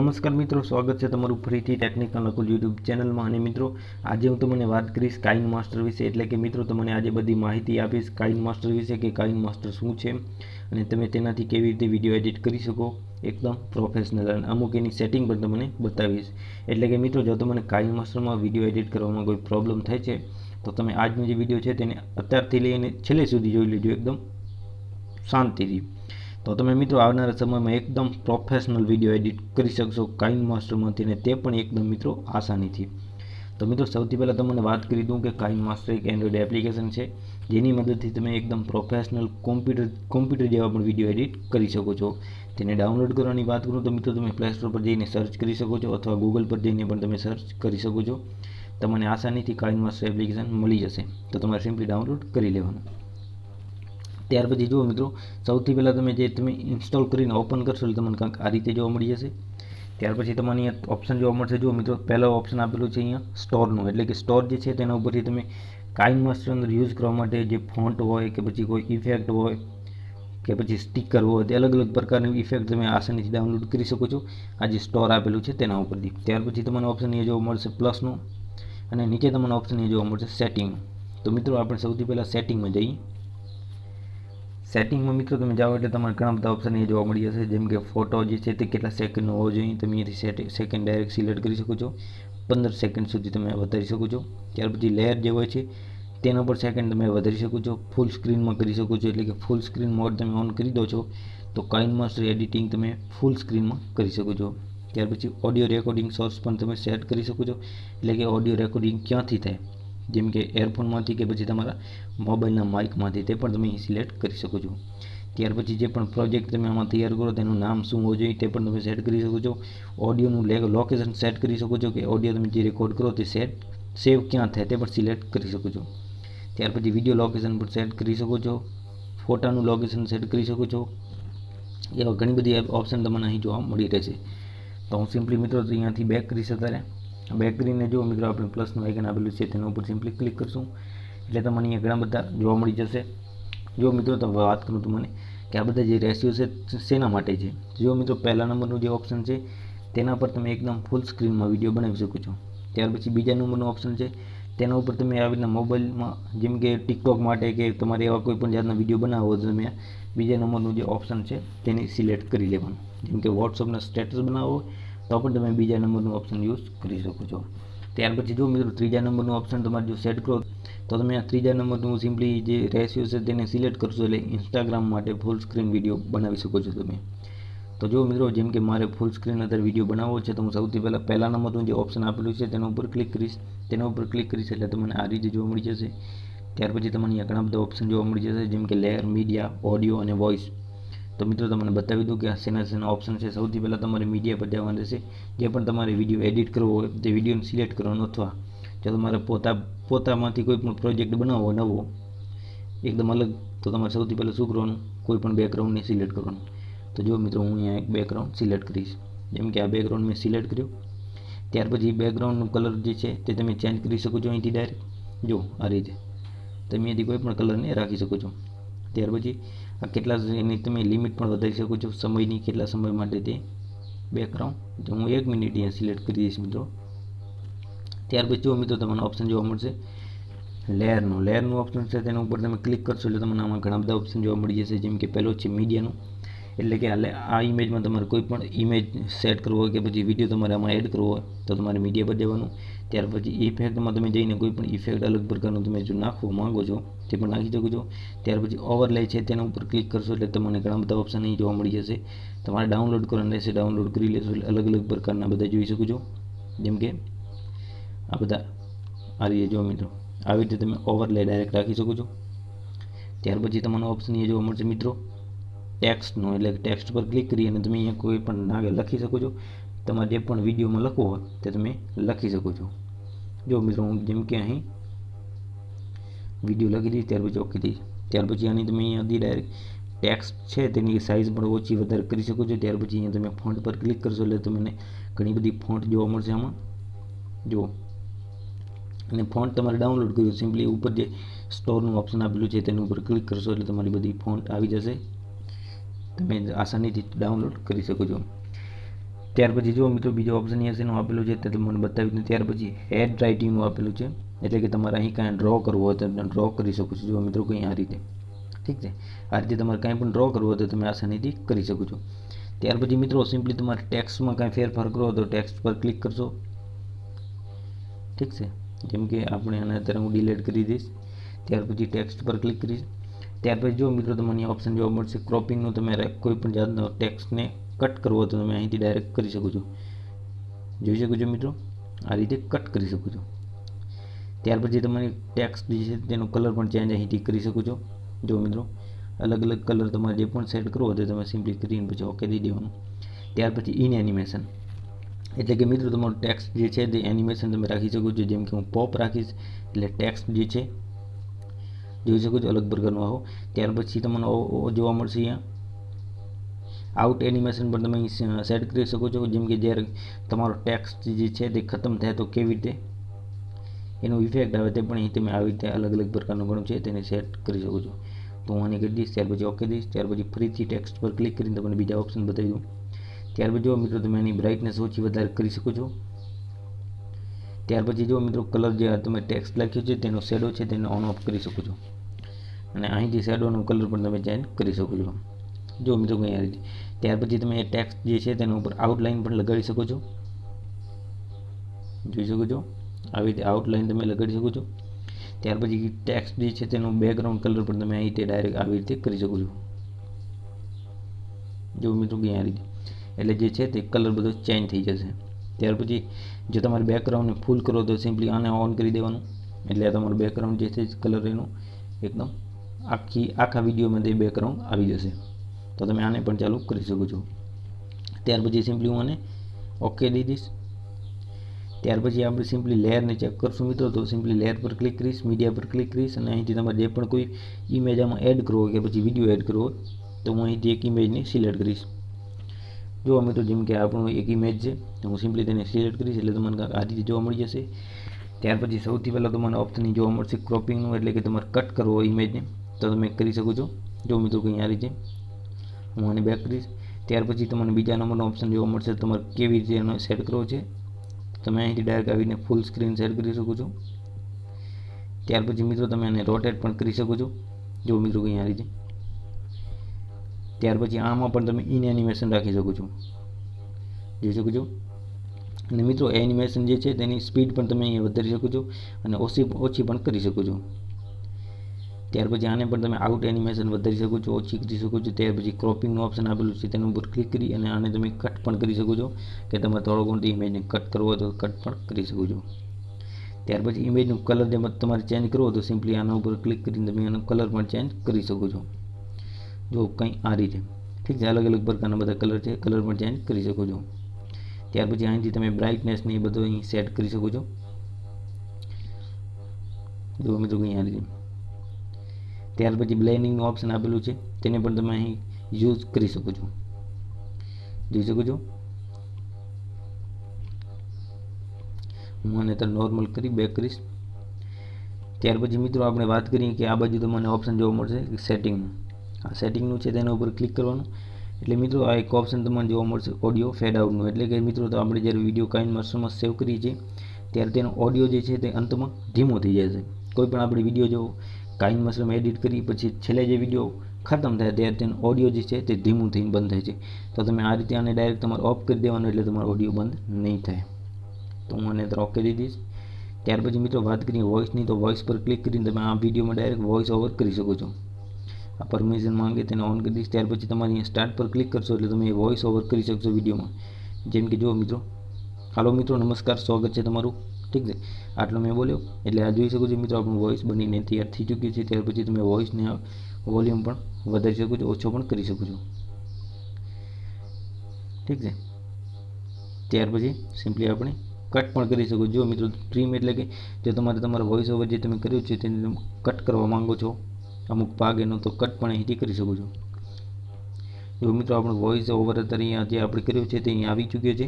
નમસ્કાર મિત્રો, સ્વાગત છે તમારું ફરીથી ટેકનિકલ નકુલ યુટ્યુબ ચેનલમાં. અને મિત્રો, આજે હું તમને વાત કરીશ કાઇન માસ્ટર વિશે. એટલે કે મિત્રો, તમને આજે બધી માહિતી આપીશ કાઇન માસ્ટર વિશે કે કાઇન માસ્ટર શું છે અને તમે તેનાથી કેવી રીતે વીડિયો એડિટ કરી શકો એકદમ પ્રોફેશનલ અને અમુક એની સેટિંગ પણ તમને બતાવીશ. એટલે કે મિત્રો, જો તમને કાઇન માસ્ટરમાં વીડિયો એડિટ કરવામાં કોઈ પ્રોબ્લેમ થાય છે, તો તમે આજનો જે વીડિયો છે તેને અત્યારથી લઈને છેલ્લે સુધી જોઈ લેજો એકદમ શાંતિથી. તો તમે મિત્રો આવનારા સમયમાં એકદમ પ્રોફેશનલ વીડિયો એડિટ કરી શકશો કાઇન માસ્ટરમાંથી ને તે પણ એકદમ મિત્રો આસાનીથી. તો મિત્રો સૌથી પહેલાં તમને વાત કરી દઉં કે કાઇન માસ્ટર એક એન્ડ્રોઈડ એપ્લિકેશન છે, જેની મદદથી તમે એકદમ પ્રોફેશનલ કોમ્પ્યુટર કોમ્પ્યુટર જેવા પણ વીડિયો એડિટ કરી શકો છો. તેને ડાઉનલોડ કરવાની વાત કરું તો મિત્રો તમે પ્લે સ્ટોર પર જઈને સર્ચ કરી શકો છો અથવા ગૂગલ પર જઈને પણ તમે સર્ચ કરી શકો છો. તમને આસાનીથી કાઇન માસ્ટર એપ્લિકેશન મળી જશે. તો તમારે સિમ્પલી ડાઉનલોડ કરી લેવાનું. ત્યાર પછી જુઓ મિત્રો, સૌથી પહેલાં તમે જે તમે ઇન્સ્ટોલ કરીને ઓપન કરશો એટલે તમને કંઈક આ રીતે જોવા મળી જશે. ત્યાર પછી તમને અહીંયા ઓપ્શન જોવા મળશે. જુઓ મિત્રો, પહેલો ઓપ્શન આપેલું છે અહીંયા સ્ટોરનું એટલે કે સ્ટોર જે છે તેના ઉપરથી તમે કાઇન માસ્ટર અંદર યુઝ કરવા માટે જે ફોન્ટ હોય કે પછી કોઈ ઇફેક્ટ હોય કે પછી સ્ટીકર હોય તે અલગ અલગ પ્રકારની ઇફેક્ટ તમે આસાનીથી ડાઉનલોડ કરી શકો છો. આ જે સ્ટોર આપેલું છે તેના ઉપરથી. ત્યાર પછી તમને ઓપ્શન એ જોવા મળશે પ્લસનું અને નીચે તમને ઓપ્શન એ જોવા મળશે સેટિંગ તો મિત્રો, આપણે સૌથી પહેલાં સેટિંગમાં જઈએ. સેટિંગમાં મિત્રો તમે જાઓ એટલે તમારે ઘણા બધા ઓપ્શન એ જોવા મળી જશે. જેમ કે ફોટો જે છે તે કેટલા સેકન્ડનો હોવો જોઈએ. તમે અહીંયાથી સેકન્ડ ડાયરેક્ટ સિલેક્ટ કરી શકો છો. પંદર સેકન્ડ સુધી તમે વધારી શકો છો. ત્યાર પછી લેયર જે હોય છે, તેના પર સેકન્ડ તમે વધારી શકો છો. ફૂલ સ્ક્રીનમાં કરી શકો છો. એટલે કે ફૂલ સ્ક્રીન મોડ તમે ઓન કરી દો છો, તો કાઇન માસ્ટર એડિટિંગ તમે ફૂલ સ્ક્રીનમાં કરી શકો છો. ત્યાર પછી ઓડિયો રેકોર્ડિંગ સોર્સ પણ તમે સેટ કરી શકો છો. એટલે કે ઓડિયો રેકોર્ડિંગ ક્યાંથી થાય? જેમ કે એરફોનમાંથી કે પછી તમારા મોબાઈલના માઇકમાંથી તે પણ તમે સિલેક્ટ કરી શકો છો. ત્યાર પછી જે પણ પ્રોજેક્ટ તમે આમાં તૈયાર કરો તેનું નામ શું હોવું જોઈએ તે પણ તમે સેટ કરી શકો છો. ઓડિયોનું લોકેશન સેટ કરી શકો છો કે ઓડિયો તમે જે રેકોર્ડ કરો તે સેટ સેવ ક્યાં થાય તે પણ સિલેક્ટ કરી શકો છો. ત્યાર પછી વીડિયો લોકેશન પણ સેટ કરી શકો છો. ફોટાનું લોકેશન સેટ કરી શકો છો. એવા ઘણી બધી ઓપ્શન તમને અહીં જોવા મળી રહેશે. તો હું સિમ્પલી મિત્રો અહીંયાથી બેક કરીશ અત્યારે. બેક જો મિત્રો, આપણે પ્લસનું આઇકન આપેલું છે, તેના ઉપર સિમ્પલી ક્લિક કરશું. એટલે તમને અહીંયા ઘણા બધા જોવા મળી જશે. જો મિત્રો તમે વાત કરું તો મને કે આ બધા જે રેશિયો છે, શેના માટે છે? જો મિત્રો, પહેલા નંબરનું જે ઓપ્શન છે, તેના પર તમે એકદમ ફૂલ સ્ક્રીનમાં વીડિયો બનાવી શકો છો. ત્યાર પછી બીજા નંબરનું ઓપ્શન છે, તેના ઉપર તમે આવી રીતના મોબાઈલમાં જેમ કે ટિકટોક માટે કે તમારે એવા કોઈ પણ જાતના વીડિયો બનાવો તો તમે બીજા નંબરનું જે ઓપ્શન છે, તેને સિલેક્ટ કરી લેવાનું. જેમ કે વોટ્સઅપના સ્ટેટસ બનાવો તો પણ તમે બીજા નંબરનું ઓપ્શન યુઝ કરી શકો છો. ત્યાર પછી જો મિત્રો ત્રીજા નંબરનું ઓપ્શન તમારે જો સેટ કરો, તો તમે આ ત્રીજા નંબરનું સિમ્પલી જે રેશિયો છે તેને સિલેક્ટ કરશો એટલે ઇન્સ્ટાગ્રામ માટે ફૂલ સ્ક્રીન વીડિયો બનાવી શકો છો તમે. તો જો મિત્રો જેમ કે મારે ફૂલ સ્ક્રીન અત્યારે વીડિયો બનાવવો છે, તો હું સૌથી પહેલાં પહેલા નંબરનું જે ઓપ્શન આપેલું છે તેના ઉપર ક્લિક કરીશ. તેના ઉપર ક્લિક કરીશ એટલે તમને આ રીતે જોવા મળી જશે. ત્યાર પછી તમને અહીંયા ઘણા બધા ઓપ્શન જોવા મળી જશે, જેમ કે લેયર મીડિયા ઓડિયો અને વોઇસ તો મિત્રો તમને બતાવી દઉં કે આ શેના શેના ઓપ્શન છે. સૌથી પહેલાં તમારે મીડિયા પર જવાનું રહેશે. જે પણ તમારે વીડિયો એડિટ કરવો હોય, તે વિડીયોને સિલેક્ટ કરવાનો અથવા જો તમારે પોતા, પોતામાંથી કોઈ પણ પ્રોજેક્ટ બનાવવો નવો, એકદમ અલગ, તો તમારે સૌથી પહેલાં શું કરવાનું? કોઈ પણ બેકગ્રાઉન્ડને સિલેક્ટ કરવાનું. તો જો મિત્રો હું અહીંયા એક બેકગ્રાઉન્ડ સિલેક્ટ કરીશ. જેમ કે આ બેકગ્રાઉન્ડ મેં સિલેક્ટ કર્યો. ત્યાર પછી બેકગ્રાઉન્ડનું કલર જે છે, તે તમે ચેન્જ કરી શકો છો અહીંથી ડાયરેક્ટ જો આ રીતે તમે અહીંયાથી કોઈ પણ કલરને રાખી શકો છો. ત્યાર પછી આ કેટલા એની તમે લિમિટ પણ વધારી શકો છો સમયની કેટલા સમય માટે તે બેકગ્રાઉન્ડ તો હું એક મિનિટ અહીંયા સિલેક્ટ કરી દઈશ મિત્રો. ત્યાર પછી જો મિત્રો તમને ઓપ્શન જોવા મળશે. લેયરનું લેયરનું ઓપ્શન છે તેના ઉપર તમે ક્લિક કરશો એટલે તમને આમાં ઘણા બધા ઓપ્શન જોવા મળી જશે. જેમ કે પહેલો છે મીડિયાનું એટલે કે આ ઇમેજમાં તમારે કોઈ પણ ઇમેજ સેટ કરવો હોય કે પછી વીડિયો તમારે આમાં એડ કરવો હોય તો તમારે મીડિયા પર જવાનું. ત્યાર પછી ઇફેક્ટમાં તમે જઈને કોઈ પણ ઇફેક્ટ અલગ પ્રકારનું તમે જો નાખવા માંગો છો, તે પણ નાખી શકો છો. ત્યાર પછી ઓવરલે છે તેના ઉપર ક્લિક કરશો એટલે તમને ઘણા બધા ઓપ્શન અહીં જોવા મળી જશે. તમારે ડાઉનલોડ કરવાનું રહેશે ડાઉનલોડ કરી લેશો એટલે અલગ અલગ પ્રકારના બધા જોઈ શકો છો. જેમ કે આ બધા આ રીતે જો મિત્રો. આવી રીતે તમે ઓવરલે ડાયરેક્ટ રાખી શકો છો. ત્યાર પછી તમને ઓપ્શન એ જોવા મળશે મિત્રો. ટેક્સ્ટનો એટલે ટેક્સ્ટ પર ક્લિક કરી અને તમે અહીંયા કોઈ પણ નાગે લખી શકો છો. તમારે જે પણ વિડીયોમાં લખવો હોય તે તમે લખી શકો છો. જો મિત્રો જેમ કે અહીં વીડિયો લખી દઈશ, ત્યાર પછી ઓકે દઈશ ત્યાર પછી આની તમે અહીંયાથી ડાયરેક્ટ ટેક્સ્ટ છે, તેની સાઇઝ પણ ઓછી વધારે કરી શકો છો. ત્યાર પછી અહીંયા તમે ફોન્ટ પર ક્લિક કરશો એટલે તમને ઘણી બધી ફોન્ટ જોવા મળશે આમાં. જુઓ. અને ફોન્ટ તમારે ડાઉનલોડ કર્યું સિમ્પલી ઉપર જે સ્ટોરનું ઓપ્શન આપેલું છે, તેની ઉપર ક્લિક કરશો એટલે તમારી બધી ફોન્ટ આવી જશે. તમે આસાનીથી ડાઉનલોડ કરી શકો છો. ત્યાર પછી જો મિત્રો, બીજો ઓપ્શન શેનું આપેલું છે તે મને બતાવી દઉં ત્યાર પછી હેડ રાઇટિંગનું આપેલું છે, એટલે કે તમારે અહીં કાંઈ ડ્રો કરવો હોય તો ડ્રો કરી શકો છો. જો મિત્રો, કંઈ આ રીતે. ઠીક છે? આ રીતે તમારે કાંઈ પણ ડ્રો કરવો હોય તો તમે આસાનીથી કરી શકો છો. ત્યાર પછી મિત્રો સિમ્પલી તમારે ટેક્સ્ટમાં કાંઈ ફેરફાર કરવો તો ટેક્સ્ટ પર ક્લિક કરશો. ઠીક છે? જેમ કે આપણે આને અત્યારે હું ડિલીટ કરી દઈશ. ત્યાર પછી ટેક્સ્ટ પર ક્લિક કરીશ. ત્યાર પછી જો મિત્રો, તમને ઓપ્શન જોવા મળશે. ક્રોપિંગનું તમે કોઈ પણ જાતનો ટેક્સ્ટને કટ કરવો તો તમે અહીંથી ડાયરેક્ટ કરી શકો છો. જોઈ શકો છો મિત્રો? આ રીતે કટ કરી શકો છો. ત્યાર પછી તમારી ટેક્સ જે છે તેનો કલર પણ ચેન્જ અહીંથી કરી શકો છો. જો મિત્રો, અલગ અલગ કલર તમારે જે પણ સેટ કરવો હોય તો તમે સિમ્પલી કરીને પછી ઓકે દઈ દેવાનું. ત્યાર પછી ઇન એનિમેશન એટલે કે મિત્રો, તમારો ટેક્સ જે છે તે એનિમેશન તમે રાખી શકો છો. જેમ કે હું પોપ રાખીશ, એટલે ટેક્સ જે છે, જોઈ શકો છો અલગ પ્રકારનો આવો. ત્યાર પછી તમને જોવા મળશે અહીંયા. આઉટ એનિમેશન પણ તમે સેટ કરી શકો છો. જેમ કે જ્યારે તમારો ટેક્સ્ટ જે છે તે ખતમ થાય તો કેવી રીતે? એનો ઇફેક્ટ આવે તે પણ અહીં તમે આવી રીતે અલગ અલગ પ્રકારનું ઘણું છે તેને સેટ કરી શકો છો. તો હું આને કરી દઈશ, ત્યાર પછી ઓકે દઈશ. ત્યાર પછી ફરીથી ટેક્સ્ટ પર ક્લિક કરીને તમને બીજા ઓપ્શન બતાવી દઉં. ત્યાર પછી જો મિત્રો, તમે એની બ્રાઇટનેસ ઓછી વધારે કરી શકો છો. ત્યાર પછી જો મિત્રો કલર જે તમે ટેક્સ્ટ લખ્યો છે તેનો શેડો છે તેને ઓન ઓફ કરી શકો છો. અને અહીંથી શેડોનો કલર પણ તમે ચેન્જ કરી શકો છો. જો મિત્રો કંઈ રીતે ત્યાર પછી તમે ટેક્સ જે છે તેના ઉપર આઉટલાઇન પણ લગાડી શકો છો. જોઈ શકો છો? આવી રીતે આઉટલાઇન તમે લગાડી શકો છો. ત્યાર પછી ટેક્સ જે છે તેનો બેકગ્રાઉન્ડ કલર પણ તમે અહીં તે ડાયરેક્ટ આવી રીતે કરી શકો છો. જો મિત્રો આ રીતે. એટલે જે છે તે કલર બધો ચેન્જ થઈ જશે. ત્યાર પછી જો તમારે બેકગ્રાઉન્ડને ફૂલ કરો તો સિમ્પલી આને ઓન કરી દેવાનું. એટલે તમારું બેકગ્રાઉન્ડ જે છે કલર એનું, એકદમ આખી, આખા વિડીયોમાં તે બેકગ્રાઉન્ડ આવી જશે. તો તમે આને પણ ચાલુ કરી શકો છો. ત્યાર પછી સિમ્પલી હું આને ઓકે દઈ દઈશ. ત્યાર પછી આપણે સિમ્પલી લેયરને ચેક કરશું મિત્રો. તો સિમ્પલી લેયર પર ક્લિક કરીશ મીડિયા પર ક્લિક કરીશ અને અહીંથી તમારે જે પણ કોઈ ઇમેજ આમાં એડ કરવો કે પછી વીડિયો એડ કરવો તો હું અહીંથી એક ઇમેજને સિલેક્ટ કરીશ. જો મિત્રો, જેમ કે આપણું એક ઇમેજ છે, તો હું સિમ્પલી તેને સિલેક્ટ કરીશ એટલે તમને આ રીતે જોવા મળી જશે. ત્યાર પછી સૌથી પહેલાં તમને ઓપ્શનની જોવા મળશે ક્રોપિંગનું એટલે કે તમારે કટ કરવો ઇમેજને તો તમે કરી શકો છો. જો મિત્રો, કંઈ આ રીતે. હું આને બેક કરીશ ત્યાર પછી તમને બીજા નંબરનો ઓપ્શન જોવા મળશે. તમારે કેવી રીતે એનો સેટ કરવો છે. તમે અહીંથી ડાયરેક્ટ આવીને ફૂલ સ્ક્રીન સેટ કરી શકો છો. ત્યાર પછી મિત્રો તમે આને રોટેટ પણ કરી શકો છો. જો મિત્રો કંઈ રીતે ત્યાર પછી આમાં પણ તમે ઇન એનિમેશન રાખી શકો છો. જોઈ શકો છો? અને મિત્રો એનિમેશન જે છે તેની સ્પીડ પણ તમે અહીંયા વધારી શકો છો અને ઓછી ઓછી પણ કરી શકો છો. ત્યાર પછી આને પણ તમે આઉટ એનિમેશન વધારી શકો છો, ઓછી કરી શકો છો. ત્યાર પછી ક્રોપિંગનું ઓપ્શન આપેલું છે, તેના ઉપર ક્લિક કરી અને આને તમે કટ પણ કરી શકો છો. કે તમારે થોડો ઘણો ઇમેજને કટ કરવો હોય તો કટ પણ કરી શકો છો. ત્યાર પછી ઇમેજનું કલર જે તમારે ચેન્જ કરવો તો સિમ્પલી આના ઉપર ક્લિક કરીને તમે આનો કલર પણ ચેન્જ કરી શકો છો. જો કંઈ આ રીતે. ઠીક છે, અલગ અલગ પ્રકારના બધા કલર છે કલર પણ ચેન્જ કરી શકો છો. ત્યાર પછી અહીંથી તમે બ્રાઇટનેસને એ બધું અહીં સેટ કરી શકો છો. જો મિત્રો, કંઈ આ રીતે. ત્યાર પછી બ્લેનિંગનું ઓપ્શન આપેલું છે, તેને પણ તમે અહીં યુઝ કરી શકો છો. જોઈ શકો છો? હું આને તો નોર્મલ કરી બેક કરીશ. ત્યાર પછી મિત્રો આપણે વાત કરીએ કે આ બાજુ તમને ઓપ્શન જોવા મળશે સેટિંગનું આ સેટિંગનું છે તેના ઉપર ક્લિક કરવાનું. એટલે મિત્રો આ એક ઓપ્શન તમને જોવા મળશે ઓડિયો ફેડ આઉટનું એટલે કે મિત્રો તો આપણે જ્યારે વીડિયો કાઇન મસ્ટરમાં સેવ કરીએ છીએ, ત્યારે તેનો ઓડિયો જે છે તે અંતમાં ધીમો થઈ જાય છે. કોઈ પણ આપણે વીડિયો જો કાઇન મસલમ એડિટ કરી પછી છેલ્લે જે વીડિયો ખતમ થાય ત્યારે તેનો ઓડિયો જે છે તે ધીમું થઈને બંધ થાય છે. તો તમે આ રીતે આને ડાયરેક્ટ તમારે ઓફ કરી દેવાનું એટલે તમારો ઓડિયો બંધ નહીં થાય. તો હું આને ઓકે કરી દઈશ. ત્યાર પછી મિત્રો વાત કરીએ વોઇસની તો વોઇસ પર ક્લિક કરીને તમે આ વિડીયોમાં ડાયરેક્ટ વોઇસ ઓવર કરી શકો છો. આ પરમિશન માંગે તેને ઓન કરી દઈશ. ત્યાર પછી તમારે અહીંયા સ્ટાર્ટ પર ક્લિક કરશો એટલે તમે વોઇસ ઓવર કરી શકશો વિડીયોમાં જેમ કે જુઓ મિત્રો. હાલો મિત્રો, નમસ્કાર. સ્વાગત છે તમારું. ઠીક છે. આટલો મેં બોલ્યો. એટલે આ જોઈ શકો છો મિત્રો, આપણું વોઇસ બનીને તૈયાર થઈ ચૂક્યું છે. ત્યાર પછી તમે વોઇસને વોલ્યુમ પણ વધારી શકો છો, ઓછો પણ કરી શકો છો. ઠીક છે. ત્યાર પછી સિમ્પલી આપણે કટ પણ કરી શકો જો મિત્રો ટ્રીમ એટલે કે જો તમારે તમારા વોઇસ ઓવર જે તમે કર્યું છે તેને કટ કરવા માંગો છો, અમુક ભાગ એનો, તો કટ પણ અહીંથી કરી શકો છો. જો મિત્રો, આપણું વોઇસ ઓવર અત્યારે અહીંયા જે આપણે કર્યું છે તે અહીંયા આવી ચૂક્યો છે.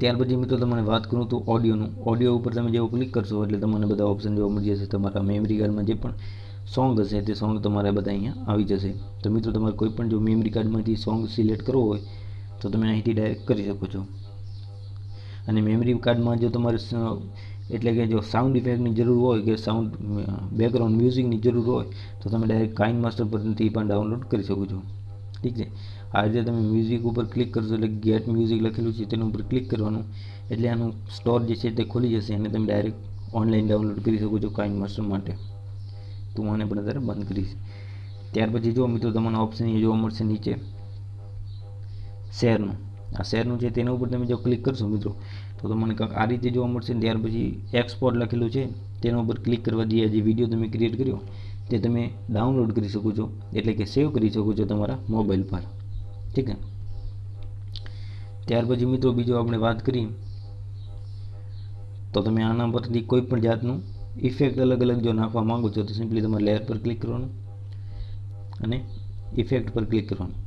ત્યાર પછી મિત્રો તમને વાત કરું તો ઓડિયોનું ઓડિયો ઉપર તમે જેવું ક્લિક કરશો એટલે તમને બધા ઓપ્શન જોવા મળી જશે. તમારા મેમરી કાર્ડમાં જે પણ સોંગ હશે, તે સોંગ તમારે બધા અહીંયા આવી જશે. તો મિત્રો તમારે કોઈ પણ જો મેમરી કાર્ડમાંથી સોંગ સિલેક્ટ કરવો હોય, તો તમે અહીંથી ડાયરેક્ટ કરી શકો છો. અને મેમરી કાર્ડમાં જો તમારે એટલે કે જો સાઉન્ડ ઇફેક્ટની જરૂર હોય કે સાઉન્ડ બેકગ્રાઉન્ડ મ્યુઝિકની જરૂર હોય, તો તમે ડાયરેક્ટ કાઇન માસ્ટર પરથી પણ ડાઉનલોડ કરી શકો છો. ઠીક છે? આ રીતે તમે મ્યુઝિક ઉપર ક્લિક કરશો એટલે ગેટ મ્યુઝિક લખેલું છે, તેના ઉપર ક્લિક કરવાનું. એટલે આનું સ્ટોર જે છે તે ખુલી જશે અને તમે ડાયરેક્ટ ઓનલાઈન ડાઉનલોડ કરી શકો છો કાઇન માસ્ટર માટે. તો હું આને પણ અત્યારે બંધ કરીશ. ત્યાર પછી જો મિત્રો, તમને ઓપ્શન એ જોવા મળશે નીચે. શેરનું. આ શેરનું છે તેના ઉપર તમે જો ક્લિક કરશો મિત્રો, તો તમને કંઈક આ રીતે જોવા મળશે. ત્યાર પછી એક્સપોર્ટ લખેલું છે, તેના ઉપર ક્લિક કરવા આ જે વીડિયો તમે ક્રિએટ કર્યો, તે તમે ડાઉનલોડ કરી શકો છો. એટલે કે સેવ કરી શકો છો તમારા મોબાઈલ પર. ઠીક છે ત્યાર પછી મિત્રો બીજો આપણે વાત કરીએ, તો તમે આના પરથી કોઈ પણ જાતનું ઇફેક્ટ અલગ અલગ જો નાખવા માંગો છો, તો સિમ્પલી તમારે લેયર પર ક્લિક કરવાનું અને ઇફેક્ટ પર ક્લિક કરવાનું.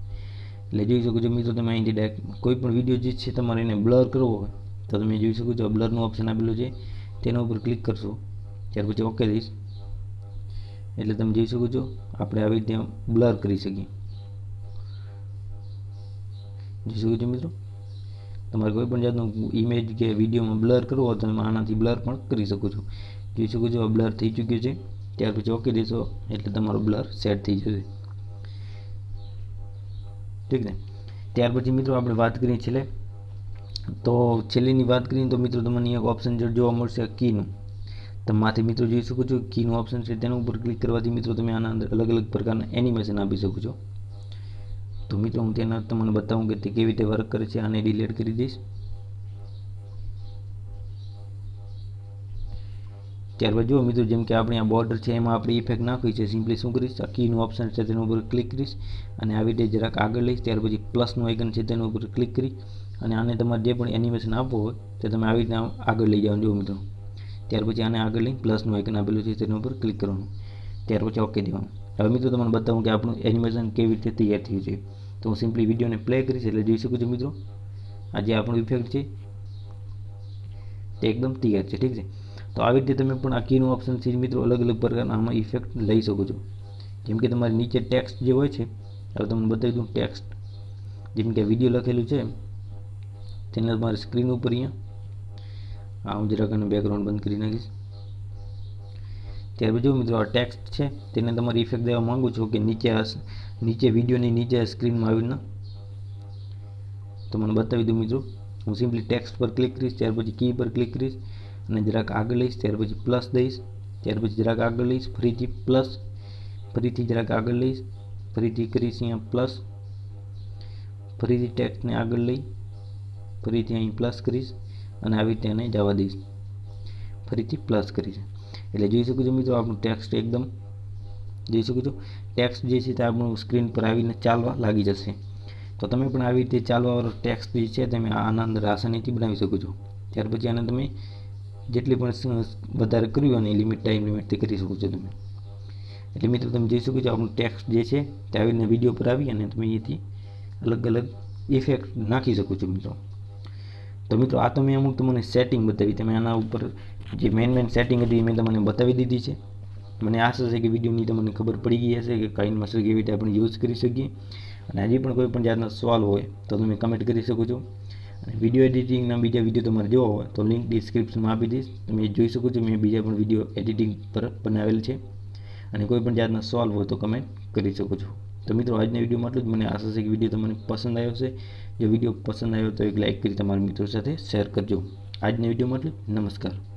એટલે જોઈ શકો છો મિત્રો, તમે અહીંથી ડાયરેક્ટ કોઈ પણ વીડિયો જે છે તમારે એને બ્લર કરવો હોય, તો તમે જોઈ શકો છો બ્લરનું ઓપ્શન આપેલું છે, તેના ઉપર ક્લિક કરશો. ત્યાર પછી ઓકે દઈશ. એટલે તમે જોઈ શકો છો, આપણે આવી રીતે બ્લર કરી શકીએ. જોઈ શકો છો મિત્રો? તમારે કોઈ પણ જાતનું ઇમેજ કે વિડીયોમાં બ્લર કરવો હોય તો તમે આનાથી બ્લર પણ કરી શકો છો. જોઈ શકો છો બ્લર થઈ ચૂક્યું છે. ત્યાર પછી ઓકે દેશો, એટલે તમારો બ્લર સેટ થઈ જશે. ઠીક ને ત્યાર પછી મિત્રો આપણે વાત કરીએ છેલ્લે. તો છેલ્લીની વાત કરીએ તો મિત્રો તમને એક ઓપ્શન જોવા મળશે કીનું તમે માથે મિત્રો જોઈ શકો છો કીનું ઓપ્શન છે, તેના ઉપર ક્લિક કરવાથી મિત્રો તમે આના અંદર અલગ અલગ પ્રકારના એનિમેશન આપી શકો છો. તો મિત્રો, હું તેના તમને બતાવું કે તે કેવી રીતે વર્ક કરે છે, આને ડિલીટ કરી દઈશ. ત્યારબાદ જુઓ મિત્રો, જેમ કે આપણે આ બોર્ડર છે, એમાં આપણે ઇફેક્ટ નાખવી છે. સિમ્પલી શું કરીશ? આ કીનું ઓપ્શન છે, તેના ઉપર ક્લિક કરીશ અને આવી રીતે જરાક આગળ લઈશ. ત્યાર પછી પ્લસનું આઇકન છે, તેના ઉપર ક્લિક કરી અને આને તમારે જે પણ એનિમેશન આપવું હોય, તે તમે આવી રીતે આગળ લઈ જાઓ જુઓ મિત્રો. ત્યાર પછી આને આગળ લઈ પ્લસનું આઇકન આપેલું છે, તેના ઉપર ક્લિક કરવાનું. ત્યાર પછી ઓકે દેવાનું. હવે મિત્રો, તમને બતાવું કે આપણું એનિમેશન કેવી રીતે તૈયાર થયું છે. તો હું સિમ્પલી વિડીયોને પ્લે કરીશ એટલે જોઈ શકું છું મિત્રો. આ જે આપણું ઇફેક્ટ છે તે એકદમ તૈયાર છે, ઠીક છે? તો આવી રીતે તમે પણ આ કીનું ઓપ્શન છે મિત્રો અલગ અલગ પ્રકારના આમાં ઇફેક્ટ લઈ શકો છો. જેમ કે તમારી નીચે ટેક્સ્ટ જે હોય છે, હવે તમને બતાવી દઉં ટેક્સ્ટ જેમ કે વીડિયો લખેલું છે, તેને તમારે સ્ક્રીન ઉપર અહીંયા. આ હું જરાક અને બેકગ્રાઉન્ડ બંધ કરી નાખીશ. ત્યારબાદ જો મિત્રો આ ટેક્સ્ટ છે, તેને તમારે ઇફેક્ટ દેવા માંગુ છો કે નીચે નીચે વિડીયોની નીચે સ્ક્રીનમાં આવીને તો મને બતાવી દઉં મિત્રો. હું સિમ્પલી ટેક્સ્ટ પર ક્લિક કરીશ, ત્યાર પછી કી પર ક્લિક કરીશ અને જરાક આગળ લઈશ, ત્યાર પછી પ્લસ દઈશ, ત્યાર પછી જરાક આગળ લઈશ, ફરીથી પ્લસ ફરીથી જરાક આગળ લઈશ, ફરીથી કરીશ અહીંયા પ્લસ ફરીથી ટેક્સ્ટને આગળ લઈ, ફરીથી અહીં પ્લસ કરીશ અને આવી રીતે એને જવા દઈશ. ફરીથી પ્લસ કરીશ. એટલે જોઈ શકો છો મિત્રો, આપણું ટેક્સ્ટ એકદમ જોઈ શકો છો ટેક્સ્ટ જે છે તે આપણું સ્ક્રીન પર આવીને ચાલવા લાગી જશે. તો તમે પણ આવી રીતે ચાલવાવાળો ટેક્સ્ટ જે છે તમે આના અંદર આસાનીથી બનાવી શકો છો. ત્યાર પછી આને તમે જેટલી પણ વધારે કર્યું અને લિમિટ ટાઈમ લિમિટ તે કરી શકો છો તમે. એટલે મિત્રો તમે જોઈ શકો છો આપણું ટેક્સ્ટ જે છે તે આવીને વીડિયો પર આવી અને તમે અહીંથી અલગ અલગ ઇફેક્ટ નાખી શકો છો મિત્રો. તો મિત્રો આ તમે અમુક તમને સેટિંગ બતાવી. તમે આના ઉપર જે મેન મેન સેટિંગ હતી એ મેં તમને બતાવી દીધી છે. મને આશા છે કે વિડીયોની તમને ખબર પડી ગઈ હશે કે કાઇન માસ્ટર કેવી રીતે આપણે યુઝ કરી શકીએ. અને હજી પણ કોઈ પણ જાતના સવાલ હોય તો તમે કમેન્ટ કરી શકો છો. અને વીડિયો એડિટિંગના બીજા વીડિયો તમારે જોવા હોય તો લિંક ડિસ્ક્રિપ્શનમાં આપી દઈશ. તમે જોઈ શકો છો, મેં બીજા પણ વીડિયો એડિટિંગ પર બનાવેલ છે. અને કોઈ પણ જાતના સવાલ હોય તો કમેન્ટ કરી શકો છો. તો મિત્રો, આજના વિડીયોમાં એટલું જ. મને આશા છે કે વીડિયો તમને પસંદ આવ્યો છે જો વીડિયો પસંદ આવ્યો તો એક લાઇક કરી તમારા મિત્રો સાથે શેર કરજો. આજના વિડીયોમાં એટલું નમસ્કાર.